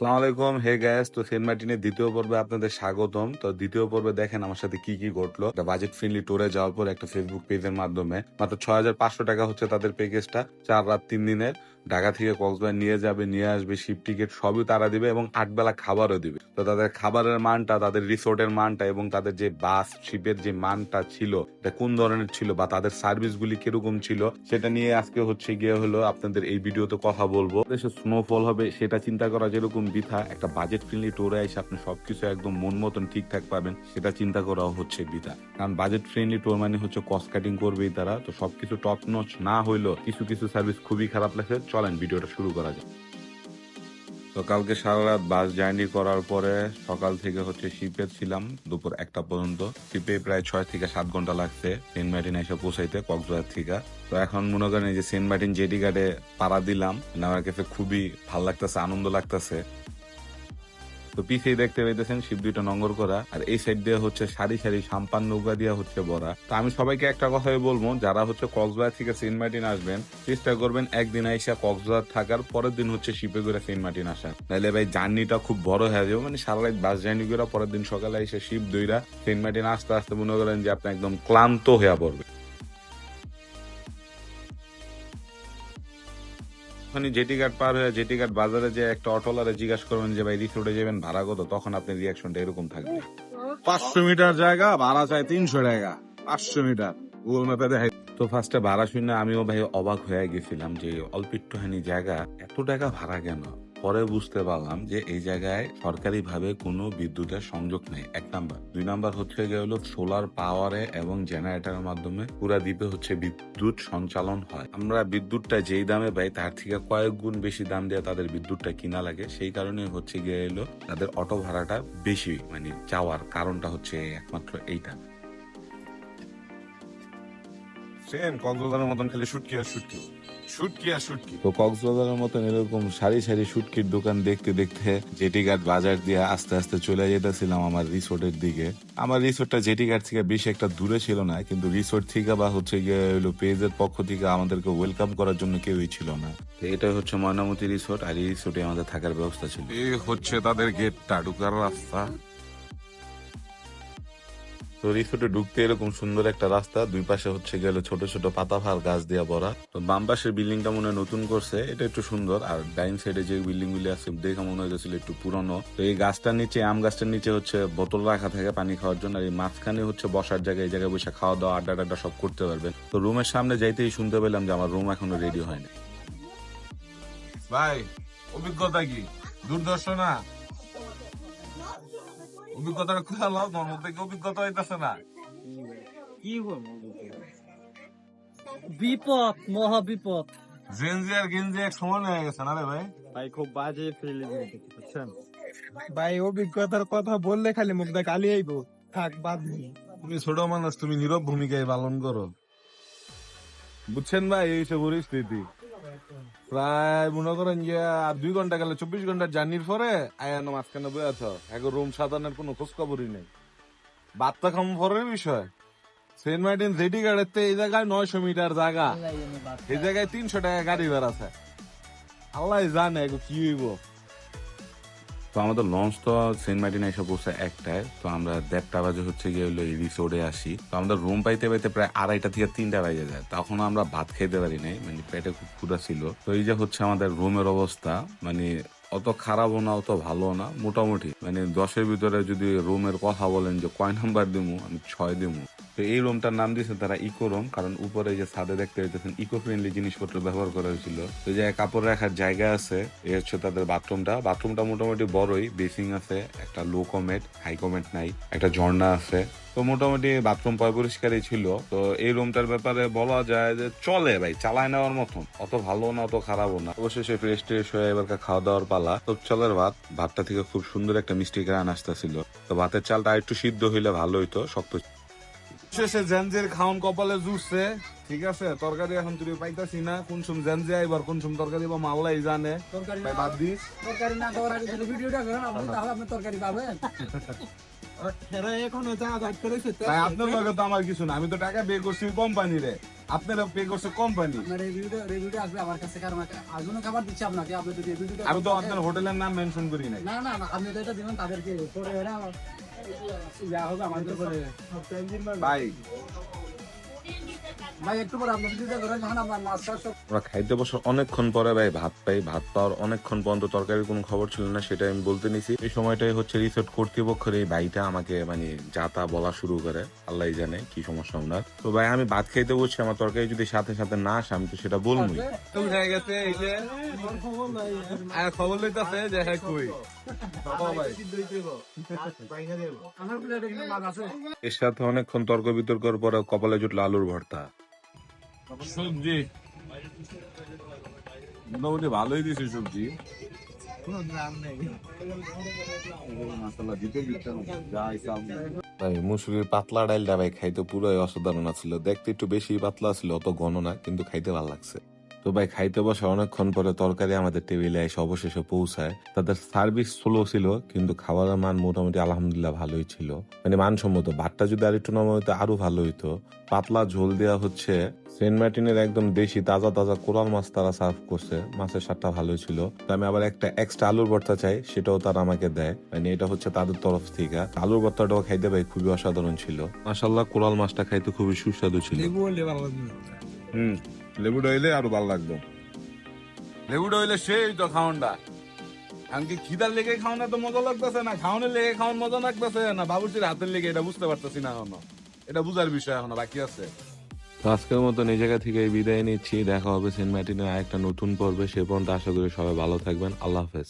আসসালামু আলাইকুম। হে গ্যাস তো সেন্ট মার্টিনের দ্বিতীয় পর্বে আপনাদের স্বাগতম। তো দ্বিতীয় পর্বে দেখেন আমার সাথে কি কি ঘটলো। একটা বাজেট ফ্রেন্ডলি ট্যুরে যাওয়ার পর একটা ফেসবুক পেজের মাধ্যমে মাত্র ছয় হাজার পাঁচশো টাকা হচ্ছে তাদের প্যাকেজটা চার রাত, তিন দিনের। ঢাকা থেকে কক্সবাজার নিয়ে যাবে, নিয়ে আসবে শিপ টিকিট সবই তারা দিবে এবং আট বেলা খাবারও দিবে। তো তাদের খাবারের মানটা, তাদের রিসোর্টের মানটা এবং তাদের যে বাস শিপের যে মানটা ছিল, এটা কোন ধরনের ছিল বা তাদের সার্ভিস গুলি কীরকম ছিল, সেটা নিয়ে আজকে হচ্ছে গিয়ে হলো আপনাদের এই ভিডিওতে কথা বলব। দেশে স্নোফল হবে, সেটা চিন্তা করা যেরকম বৃথা, একটা বাজেট ফ্রেন্ডলি ট্যুরে এসে আপনি সবকিছু একদম মন মতন ঠিকঠাক পাবেন, সেটা চিন্তা করাও হচ্ছে বিথা। কারণ বাজেট ফ্রেন্ডলি ট্যুর মানে হচ্ছে কস্ট কাটিং করবেই তারা, তো সবকিছু টপ নচ না হইলেও কিছু কিছু সার্ভিস খুবই খারাপ লাগছে, চলেন ভিডিওটা শুরু করা যায় তো কালকে সারা রাত বাস জার্নি করার পরে সকাল থেকে হচ্ছে শিপে ছিলাম, দুপুর একটা পর্যন্ত। শিপে প্রায় ছয় থেকে সাত ঘণ্টা লাগছে সেন্ট মার্টিন এসে পৌঁছাইতে, কক্সবাজার থেকে। তো এখন মনে করেন যে সেন্ট মার্টিন জেডি গার্ডে পাড়া দিলাম আমার কাছে খুবই ভালো লাগতেছে, আনন্দ লাগতেছে। তো পিছিয়ে দেখতে পেতেছেন শিব দুইটা নঙ্গর করা, আর এই সাইড দিয়ে হচ্ছে সারি সারি সাম্পান নৌকা দিয়া হচ্ছে বড়া তো আমি সবাইকে একটা কথাই বলব, যারা হচ্ছে কক্সবাজার থেকে সেন্ট মার্টিন আসবেন, চেষ্টা করবেন একদিন আইসা কক্সবাজার থাকার, পরের দিন হচ্ছে শিপে করে সেন্ট মার্টিন আসার নাহলে ভাই জার্নিটা খুব বড় হয়ে যাবে মানে সারা রাত বাস জার্নি করে পরের দিন সকালে এসে শিপ দুইরা সেন্ট মার্টিন আস্তে আস্তে মনে করেন যে আপনি একদম ক্লান্ত হয়ে পড়বে ওখানে জেটি ঘাট পার হয়ে জেটি ঘাট বাজারে যে একটা অটোলারে জিজ্ঞাসা করবেন যে ভাই রিস রোডে যাবেন? ভাড়া কত? তখন আপনার রিয়াকশনটা এরকম থাকবে। পাঁচশো মিটার জায়গা ভাড়া চাই তিনশো টাকা। পাঁচশো মিটার। গুগল ম্যাপে দেখাই। তো ফার্স্টে ভাড়া শুনে আমিও ভাই অবাক হয়ে গেছিলাম যে অল্প একটুখানি জায়গা এত টাকা ভাড়া কেন? পরে বুঝতে পারলাম যে এই জায়গায় সরকারি ভাবে কোনো বিদ্যুতের সংযোগ নেই। এক নাম্বার। দুই নাম্বার হচ্ছে গিয়ে হলো সোলার পাওয়ারে এবং জেনারেটরের মাধ্যমে পুরা দ্বীপে হচ্ছে বিদ্যুৎ সঞ্চালন হয়। আমরা বিদ্যুৎটা যেই দামে পাই তার থেকে কয়েক গুণ বেশি দাম দিয়ে তাদের বিদ্যুৎটা কিনা লাগে। সেই কারণে হচ্ছে গিয়ে এলো তাদের অটো ভাড়াটা বেশি মানে চাওয়ার কারণটা হচ্ছে একমাত্র এইটা। সেম কক্সবাজারের মতন খালি শুটকি আর শুটকি শুটকি আর শুটকি তো কক্সবাজারের মতন এরকম সারি সারি শুটকির দোকান দেখতে দেখতে জেটিঘাট বাজার দিয়ে আস্তে আস্তে চলে যেতেছিলাম আমার রিসোর্টের দিকে। আমার রিসোর্টটা জেটিঘাট থেকে বেশি একটা দূরে ছিল না কিন্তু রিসোর্ট থেকে বা হচ্ছে গিয়ে হলো পেজের পক্ষ থেকে আমাদেরকে ওয়েলকাম করার জন্য কেউই ছিল না। তো এটাই হচ্ছে ময়নামতি রিসোর্ট আর এই রিসোর্টে আমাদের থাকার ব্যবস্থা ছিল। এই হচ্ছে তাদের গেটটা ঢুকার রাস্তা। তো রিসোর্টে ঢুকতে এরকম সুন্দর একটা রাস্তা, দুই পাশে হচ্ছে গেল ছোট ছোট পাতাফার গাছ দিয়ে ভরা। তো বাম পাশের বিল্ডিংটা মনে হয় নতুন করছে, এটা একটু সুন্দর। আর ডাইন সাইডে যে বিল্ডিং গুলি আছে, দেখে মনে হয়েছিল একটু পুরনো। তো এই গাছটার নিচে, আম গাছটার নিচে হচ্ছে বোতল রাখা থাকে পানি খাওয়ার জন্য, আর এই মাঝখানে হচ্ছে বসার জায়গায়, এই জায়গায় বসে খাওয়া দাওয়া, আড্ডা টাড্ডা সব করতে পারবেন। তো রুমের সামনে যাইতেই শুনতে পেলাম যে আমার রুম এখনও রেডি হয়নি। ভাই, অভিজ্ঞতা কি? দুর্দর্শনা? অভিজ্ঞতাটা খুলে লাও তোর মধ্যে কি অভিজ্ঞতা হইতেছে না? কি বলব বিপদ মহা বিপদ জেনজি আর গেঞ্জি এক সমান হয়ে গেছে না রে ভাই? ভাই খুব বাজে ফিলিং বুঝছেন? ভাই অভিজ্ঞতার কথা বললে খালি মুখ মুখটা কালি আইবো। থাক বাদ দিই। তুমি ছোট মানুষ তুমি নীরব ভূমিকায় পালন করো। বুঝছেন ভাই এই সব পরিস্থিতি। প্রায় মনে করেন যে আর দুই ঘণ্টা গেলে চব্বিশ ঘণ্টা জার্নির পরে আয়ান মাঝখানে বই আছো। এখন রুম সাধারণের কোনো খোঁজ খবরই নেই। বার্তা খাম পরের বিষয় সেন্ট মার্টিন জেডি গাড়িতে এই জায়গায় নয়শো মিটার জায়গা এই জায়গায় তিনশো টাকা গাড়ি ভাড়া আল্লাহ জানে কি হইব। তো আমাদের লঞ্চ তো সেন্ট মার্টিন এসে পৌঁছে একটায়, তো আমরা দেড়টা বাজে হচ্ছে গিয়ে হলো এই রিসোর্টে আসি। তো আমাদের রুম পাইতে পাইতে প্রায় আড়াইটা থেকে তিনটা বাজে যায়। তখন আমরা ভাত খেতে পারি নাই মানে পেটে খুব ক্ষুধা ছিল। তো এই যে হচ্ছে আমাদের রুমের অবস্থা মানে অত খারাপও না, অত ভালো না, মোটামুটি। মানে দশের ভিতরে যদি রুমের কথা বলেন যে কয় নাম্বার দিমু, আমি ছয় দিমু। তো এই রুমটার নাম দিয়েছে তারা ইকো রুম, কারণ উপরে যে ছাদে দেখতে পাইতেছেন ইকো ফ্রেন্ডলি জিনিসপত্র ব্যবহার করা হয়েছিল। তো যে কাপড় রাখার জায়গা আছে এই হচ্ছে তাদের বাথরুমটা। বাথরুমটা মোটামুটি বড়ই, বেসিং আছে, একটা লো কমেট হাই কমেট নাই, একটা ঝর্ণা আছে। তো মোটামুটি বাথরুম পয় পরিষ্কারই ছিল। তো এই রুমটার ব্যাপারে বলা যায় যে চলে ভাই, চালায় নেওয়ার মতন। অত ভালো না, অত খারাপও না। অবশেষে ফ্রেশ ট্রেশ হয়ে এবার খাওয়া দাওয়ার পালা। তো চলের ভাত, ভাতটা থেকে খুব সুন্দর একটা মিষ্টি গ্রান আসতেছিল। তো ভাতের চালটা একটু সিদ্ধ হইলে ভালো হইতো, শক্ত শেষে জেনজের খাওন কপালে জুড়ছে ঠিক আছে? তরকারি এখন তুই পাইতাছি না। কোন সম জেনজে আইবার কোন সম তরকারি বা মাল্লাই জানে। তরকারি ভাই বাদ দিস। তরকারি না খাওয়ার আগে ভিডিওটা করেন আপনি তাহলে আপনি তরকারি পাবেন। আপনার লগে তো আমার কিছু না। আমি তো টাকা পে করছি কোম্পানি রে। আপনারা পে করছে কোম্পানি আমি তো আপনার হোটেলের নাম মেনশন করি নাই। না আপনি তো এটা দিবেন তাদেরকে যা হবে আমাদের পরে ভাই। ভাই একটু পরে আপনার যখন আপনার মাছ সব আমরা খাইতে বসার অনেকক্ষণ পরে ভাই ভাত পাই ভাত পাওয়ার অনেকক্ষণ পর্যন্ত তরকারির কোনো খবর ছিল না সেটা আমি বলতে নিছি। এই সময়টাই হচ্ছে রিসোর্ট কর্তৃপক্ষের এই ভাইটা আমাকে মানে যা তা বলা শুরু করে আল্লাহ জানে কি সমস্যা ওনার। তো ভাই আমি ভাত খাইতে বসছি আমার তরকারি যদি সাথে সাথে না আসে আমি তো সেটা বলবই। তুমি গেছে এই যে আর খবর লইতাছে যে হ্যাঁ কই? বাবা ভাই আমার প্লেটে কিন্তু মাছ আছে এর সাথে অনেকক্ষণ তর্ক বিতর্কের পরে কপালে জুটলো আলুর ভর্তা। সবজি। মোটামুটি ভালোই দিছে সবজি। ভাই মুসুরির পাতলা ডাইলটা ভাই খাইতে পুরোই অসাধারণ ছিল দেখতে একটু বেশি পাতলা ছিল অত ঘন না কিন্তু খাইতে ভালো লাগছে। তো ভাই খাইতে বসে অনেকক্ষণ পরে তরকারি আমাদের টেবিলে এসে অবশেষে পৌঁছায়। তাদের সার্ভিস স্লো ছিল কিন্তু খাবারের মান মোটামুটি আলহামদুলিল্লাহ ভালোই ছিল। মানে মানসম্মত ভাতটা যদি আর একটু নরম হইতো আরও ভালো হইতো। পাতলা ঝোল দেওয়া হচ্ছে। সেন্ট মার্টিনের একদম দেশি তাজা তাজা কোরাল মাছ তারা সার্ভ করছে। মাছের স্বাদটা ভালোই ছিল। তো আমি আবার একটা এক্সট্রা আলুর ভর্তা চাই সেটাও তারা আমাকে দেয়। মানে এটা হচ্ছে তাদের তরফ থেকে। আলুর ভর্তাটাও খাইতে ভাই খুবই অসাধারণ ছিল। মাসাল্লাহ কোরাল মাছটা খাইতে খুবই সুস্বাদু ছিল। হুম। লেবু ডইলে আরও ভালো লাগবে। লেবু ডইলে সেই তো খাওয়ানটা আমি খিদার লেগে খাওয়ানো তো মজা লাগতেছে না খাওয়ানোর লেগে খাওয়ান মজা লাগতেছে না বাবুর্চির হাতের লেগে এটা বুঝতে পারতেছি না এখনও। এটা বুঝার বিষয় এখনও বাকি আছে। তো আজকের মতো এই জায়গা থেকে বিদায় নিচ্ছি দেখা হবে সেন্ট মার্টিনের আরেকটা নতুন পর্বে সে পর্যন্ত আশা করি সবাই ভালো থাকবেন আল্লাহ হাফেজ।